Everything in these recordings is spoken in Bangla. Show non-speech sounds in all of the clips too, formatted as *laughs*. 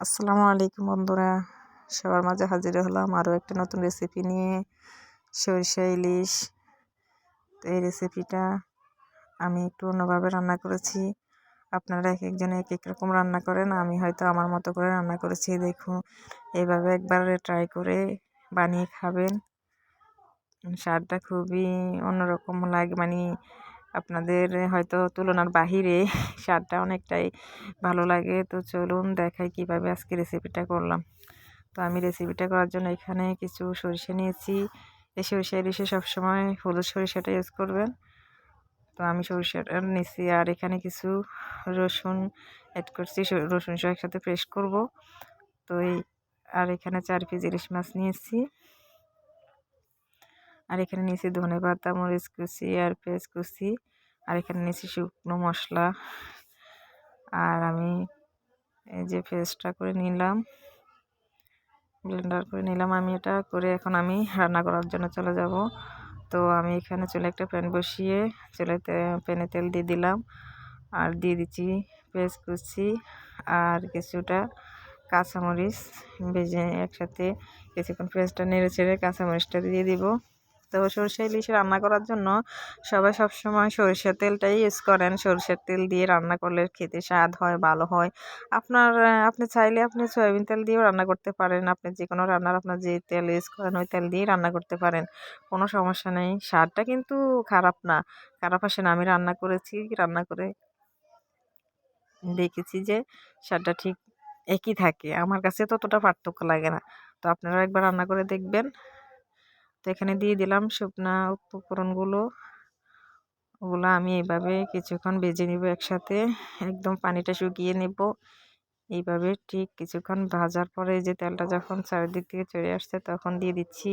আসসালামু আলাইকুম বন্ধুরা। সবার মাঝে হাজির হলাম আরও একটা নতুন রেসিপি নিয়ে। সরিষা, ইলিশ, তো এই রেসিপিটা আমি একটু অন্যভাবে রান্না করেছি। আপনারা এক একজনে এক এক রকম রান্না করেন, আমি হয়তো আমার মতো করে রান্না করেছি, দেখুন। এইভাবে একবার ট্রাই করে বানিয়ে খাবেন। স্বাদটা খুবই অন্যরকম লাগে মানে আপনাদের হয়তো তুলনার বাহিরে *laughs* স্বাদটা অনেকটাই ভালো লাগে। তো চলুন দেখাই কীভাবে আজকে রেসিপিটা করলাম। তো আমি রেসিপিটা করার জন্য এখানে কিছু সরিষা নিয়েছি। এই সরিষা ইলিশে সবসময় হলুদ সরিষাটা ইউজ করবেন। তো আমি সরিষাটা নিয়েছি আর এখানে কিছু রসুন অ্যাড করছি। রসুন সহ একসাথে ফ্রেশ করব। তো এই, আর এখানে চার পিস ইলিশ মাছ নিয়েছি। আর এখানে নিয়েছি ধনে পাতা, মরিচ কুচি আর পেঁয়াজ কুচি। আর এখানে নিয়েছি শুকনো মশলা। আর আমি এই যে পেস্টটা করে নিলাম ব্লেন্ডার করে নিলাম আমি এটা করে এখন আমি রান্না করার জন্য চলে যাব। তো আমি এখানে চলে একটা প্যান বসিয়ে চুলাতে প্যানে তেল দিয়ে দিলাম। আর দিয়ে দিচ্ছি পেঁয়াজ কুচি আর কিছুটা কাঁচামরিচ, ভেজে একসাথে কিছুক্ষণ পেঁয়াজটা নেড়ে ছেড়ে কাঁচামরিচটা দিয়ে দিব। তো সরষে ইলিশ রান্না করার জন্য সবাই সবসময় সরিষার তেলটাই ইউজ করেন। সরষের তেল দিয়ে রান্না করলে খেতে স্বাদ হয়, ভালো হয়। আপনার আপনি চাইলে আপনি সয়াবিন তেল দিয়েও রান্না করতে পারেন। আপনি যে কোনো রান্নার আপনার যে তেল ইউজ করেন, ওই তেল দিয়েই রান্না করতে পারেন। কোনো সমস্যা নেই। স্বাদটা কিন্তু খারাপ না। খারাপ আসে না আমি রান্না করেছি, রান্না করে দেখেছি যে স্বাদটা ঠিক একই থাকে। আমার কাছে ততটা পার্থক্য লাগে না। তো আপনারা একবার রান্না করে দেখবেন। তো এখানে দিয়ে দিলাম শুকনা উপকরণগুলো। ওগুলো আমি এইভাবে কিছুক্ষণ ভেজে নিব একসাথে। একদম পানিটা শুকিয়ে নেব। এইভাবে ঠিক কিছুক্ষণ ভাজার পরে যে তেলটা যখন চারিদিক থেকে চলে আসছে তখন দিয়ে দিচ্ছি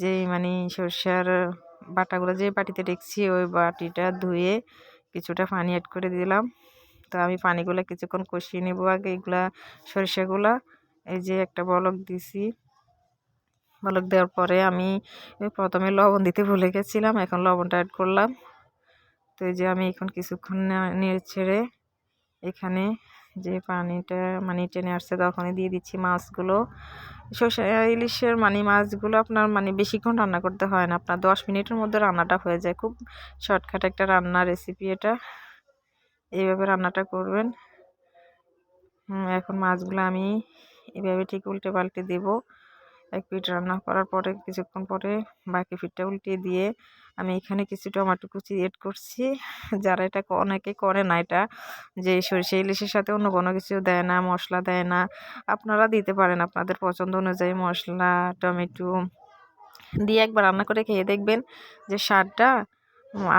যে মানে সর্ষার বাটাগুলো যে বাটিতে রেখছি ওই বাটিটা ধুয়ে কিছুটা পানি অ্যাড করে দিলাম। তো আমি পানিগুলো কিছুক্ষণ কষিয়ে নেব আগে এগুলা সরিষাগুলা। এই যে একটা বলক দিছি। বলক দেওয়ার পরে আমি প্রথমে লবণ দিতে ভুলে গেছিলাম, এখন লবণটা অ্যাড করলাম। তো এই যে আমি এখন কিছুক্ষণ নেড়ে ছেড়ে এখানে যে পানিটা মানে টেনে আসছে তখনই দিয়ে দিচ্ছি মাছগুলো। শসা ইলিশের মানে মাছগুলো আপনার মানে বেশিক্ষণ রান্না করতে হয় না, আপনার দশ মিনিটের মধ্যে রান্নাটা হয়ে যায়। খুব শর্টকাট একটা রান্নার রেসিপি এটা। এইভাবে রান্নাটা করবেন। এখন মাছগুলো আমি এভাবে ঠিক উল্টে পাল্টে দেবো। এক পিঠ রান্না করার পরে কিছুক্ষণ পরে বাকি পিঠটা উল্টিয়ে দিয়ে আমি এখানে কিছু টমাটো কুচি এড করছি। যারা এটা অনেকে করে না এটা, যে সরিষা ইলিশের সাথে অন্য কোনো কিছু দেয় না, মশলা দেয় না, আপনারা দিতে পারেন আপনাদের পছন্দ অনুযায়ী মশলা, টমেটো দিয়ে একবার রান্না করে খেয়ে দেখবেন যে স্বাদটা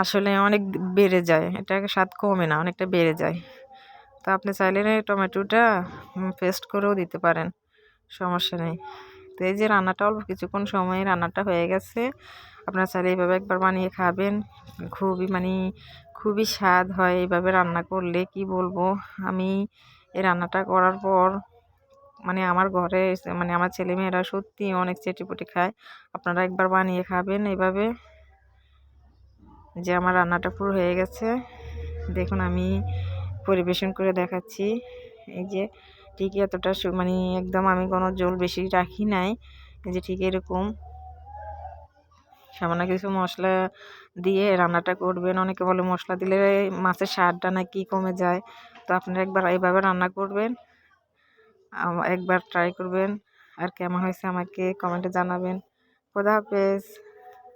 আসলে অনেক বেড়ে যায়। এটা স্বাদ কমে না, অনেকটা বেড়ে যায়। তো আপনি চাইলে টমেটোটা পেস্ট করেও দিতে পারেন, সমস্যা নেই। তো এই যে রান্নাটা অল্প কিছুক্ষণ সময়ে রান্নাটা হয়ে গেছে। আপনারা চাইলে এইভাবে একবার বানিয়ে খাবেন। খুবই মানে খুবই স্বাদ হয় এইভাবে রান্না করলে, কি বলব? আমি এই রান্নাটা করার পর মানে আমার ঘরে মানে আমার ছেলেমেয়েরা সত্যি অনেক চেটিপুটি খায়। আপনারা একবার বানিয়ে খাবেন এইভাবে যে আমার রান্নাটা পুরো হয়ে গেছে। দেখুন আমি পরিবেশন করে দেখাচ্ছি। এই যে ঠিক এতটা মানে একদম আমি কোনো জল বেশি রাখি নাই যে ঠিক এরকম। সামান্য কিছু মশলা দিয়ে রান্নাটা করবেন, অনেকে বলে মশলা দিলে মাছের স্বাদটা নাকি কমে যায়। তো আপনারা একবার এইভাবে রান্না করবেন একবার ট্রাই করবেন। আর কেমন হয়েছে আমাকে কমেন্টে জানাবেন। খোদা হাফেজ।